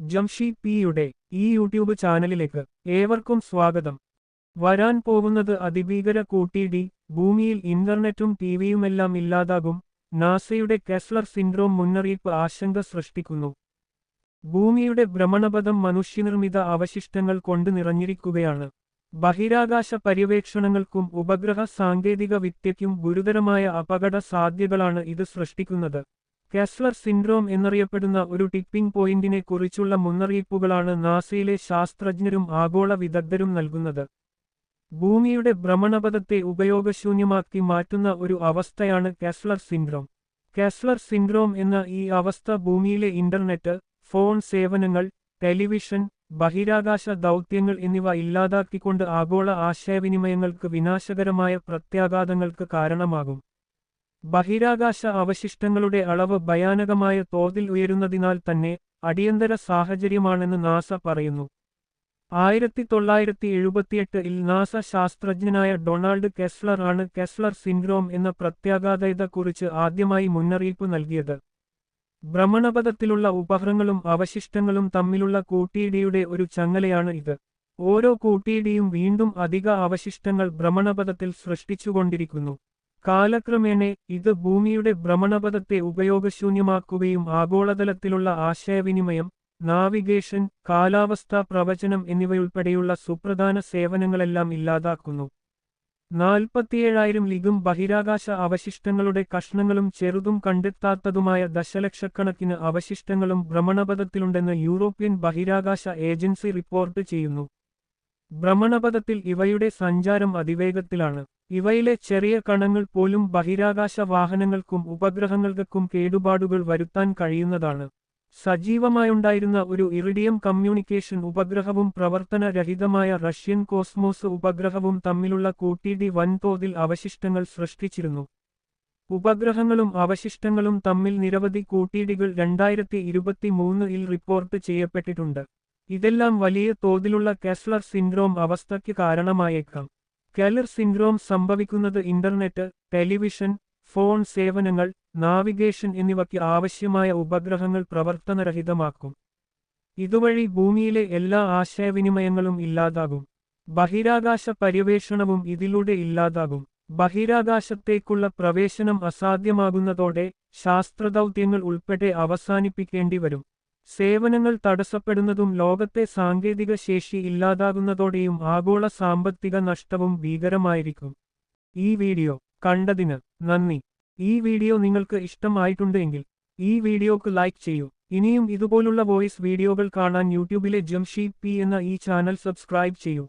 ജംഷി പിയുടെ ഈ യൂട്യൂബ് ചാനലിലേക്ക് ഏവർക്കും സ്വാഗതം. വരാൻ പോകുന്നത് അതിഭീകര കൂട്ടിയിടി ഭൂമിയിൽ ഇന്റർനെറ്റും ടിവിയുമെല്ലാം ഇല്ലാതാകും നാസയുടെ കെസ്ലർ സിൻഡ്രോം മുന്നറിയിപ്പ് ആശങ്ക സൃഷ്ടിക്കുന്നു. ഭൂമിയുടെ ഭ്രമണപഥം മനുഷ്യനിർമ്മിത അവശിഷ്ടങ്ങൾ കൊണ്ട് നിറഞ്ഞിരിക്കുകയാണ്. ബഹിരാകാശ പര്യവേക്ഷണങ്ങൾക്കും ഉപഗ്രഹ സാങ്കേതിക വിദ്യയ്ക്കും ഗുരുതരമായ അപകട സാധ്യതകളാണ് ഇത് സൃഷ്ടിക്കുന്നത്. കെസ്ലർ സിൻഡ്രോം എന്നറിയപ്പെടുന്ന ഒരു ടിപ്പിംഗ് പോയിന്റിനെ കുറിച്ചുള്ള മുന്നറിയിപ്പുകളാണ് നാസയിലെ ശാസ്ത്രജ്ഞരും ആഗോള വിദഗ്ധരും നൽകുന്നത്. ഭൂമിയുടെ ഭ്രമണപഥത്തെ ഉപയോഗശൂന്യമാക്കി മാറ്റുന്ന ഒരു അവസ്ഥയാണ് കാസ്ലർ സിൻഡ്രോം. കാസ്ലർ സിൻഡ്രോം എന്ന ഈ അവസ്ഥ ഭൂമിയിലെ ഇന്റർനെറ്റ് ഫോൺ സേവനങ്ങൾ ടെലിവിഷൻ ബഹിരാകാശ ദൗത്യങ്ങൾ എന്നിവ ഇല്ലാതാക്കിക്കൊണ്ട് ആഗോള ആശയവിനിമയങ്ങൾക്ക് വിനാശകരമായ പ്രത്യാഘാതങ്ങൾക്ക് കാരണമാകും. ബഹിരാകാശ അവശിഷ്ടങ്ങളുടെ അളവ് ഭയാനകമായ തോതിൽ ഉയരുന്നതിനാൽ തന്നെ അടിയന്തര സാഹചര്യമാണെന്ന് നാസ പറയുന്നു. ആയിരത്തി തൊള്ളായിരത്തി എഴുപത്തിയെട്ടിൽ നാസ ശാസ്ത്രജ്ഞനായ ഡൊണാൾഡ് കെസ്ലർ ആണ് കെസ്ലർ സിൻഡ്രോം എന്ന പ്രത്യാഘാതയെക്കുറിച്ച് ആദ്യമായി മുന്നറിയിപ്പ് നൽകിയത്. ഭ്രമണപഥത്തിലുള്ള ഉപഗ്രഹങ്ങളും അവശിഷ്ടങ്ങളും തമ്മിലുള്ള കൂട്ടിയിടിയുടെ ഒരു ചങ്ങലയാണ് ഇത്. ഓരോ കൂട്ടിയിടിയും വീണ്ടും അധിക അവശിഷ്ടങ്ങൾ ഭ്രമണപഥത്തിൽ സൃഷ്ടിച്ചുകൊണ്ടിരിക്കുന്നു. കാലക്രമേണ ഇത് ഭൂമിയുടെ ഭ്രമണപഥത്തെ ഉപയോഗശൂന്യമാക്കുകയും ആഗോളതലത്തിലുള്ള ആശയവിനിമയം നാവിഗേഷൻ കാലാവസ്ഥാ പ്രവചനം എന്നിവയുൾപ്പെടെയുള്ള സുപ്രധാന സേവനങ്ങളെല്ലാം ഇല്ലാതാക്കുന്നു. നാൽപ്പത്തിയേഴായിരം ലിഗും ബഹിരാകാശ അവശിഷ്ടങ്ങളുടെ കഷ്ണങ്ങളും ചെറുതും കണ്ടെത്താത്തതുമായ ദശലക്ഷക്കണക്കിന് അവശിഷ്ടങ്ങളും ഭ്രമണപഥത്തിലുണ്ടെന്ന് യൂറോപ്യൻ ബഹിരാകാശ ഏജൻസി റിപ്പോർട്ട് ചെയ്യുന്നു. ഭ്രമണപഥത്തിൽ ഇവയുടെ സഞ്ചാരം അതിവേഗത്തിലാണ്. ഇവയിലെ ചെറിയ കണങ്ങൾ പോലും ബഹിരാകാശ വാഹനങ്ങൾക്കും ഉപഗ്രഹങ്ങൾക്കും കേടുപാടുകൾ വരുത്താൻ കഴിയുന്നതാണ്. സജീവമായുണ്ടായിരുന്ന ഒരു ഇറിഡിയം കമ്മ്യൂണിക്കേഷൻ ഉപഗ്രഹവും പ്രവർത്തനരഹിതമായ റഷ്യൻ കോസ്മോസ് ഉപഗ്രഹവും തമ്മിലുള്ള കൂട്ടിയിടി വൻതോതിൽ അവശിഷ്ടങ്ങൾ സൃഷ്ടിച്ചിരുന്നു. ഉപഗ്രഹങ്ങളും അവശിഷ്ടങ്ങളും തമ്മിൽ നിരവധി കൂട്ടിയിടികൾ രണ്ടായിരത്തി ഇരുപത്തി മൂന്നിൽ റിപ്പോർട്ട് ചെയ്യപ്പെട്ടിട്ടുണ്ട്. ഇതെല്ലാം വലിയ തോതിലുള്ള കെസ്ലർ സിൻഡ്രോം അവസ്ഥയ്ക്ക് കാരണമായേക്കാം. കെലർ സിൻഡ്രോം സംഭവിക്കുന്നത് ഇന്റർനെറ്റ് ടെലിവിഷൻ ഫോൺ സേവനങ്ങൾ നാവിഗേഷൻ എന്നിവയ്ക്ക് ആവശ്യമായ ഉപഗ്രഹങ്ങൾ പ്രവർത്തനരഹിതമാക്കും. ഇതുവഴി ഭൂമിയിലെ എല്ലാ ആശയവിനിമയങ്ങളും ഇല്ലാതാകും. ബഹിരാകാശ പര്യവേഷണവും ഇതിലൂടെ ഇല്ലാതാകും. ബഹിരാകാശത്തേക്കുള്ള പ്രവേശനം അസാധ്യമാകുന്നതോടെ ശാസ്ത്രദൗത്യങ്ങൾ ഉൾപ്പെടെ അവസാനിപ്പിക്കേണ്ടി വരും സേവനങ്ങൾ തടസ്സപ്പെടുന്നതും ലോകത്തെ സാങ്കേതിക ശേഷി ഇല്ലാതാകുന്നതോടെയും ആഗോള സാമ്പത്തിക നഷ്ടവും ഭീകരമായിരിക്കും. ഈ വീഡിയോ കണ്ടതിന് നന്ദി. ഈ വീഡിയോ നിങ്ങൾക്ക് ഇഷ്ടമായിട്ടുണ്ടെങ്കിൽ ഈ വീഡിയോക്ക് ലൈക്ക് ചെയ്യൂ. ഇനിയും ഇതുപോലുള്ള വോയിസ് വീഡിയോകൾ കാണാൻ യൂട്യൂബിലെ ജംഷി പി എന്ന ഈ ചാനൽ സബ്സ്ക്രൈബ് ചെയ്യൂ.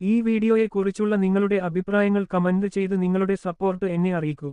ഈ വീഡിയോയെക്കുറിച്ചുള്ള നിങ്ങളുടെ അഭിപ്രായങ്ങൾ കമന്റ് ചെയ്ത് നിങ്ങളുടെ സപ്പോർട്ട് എന്നെ അറിയിക്കൂ.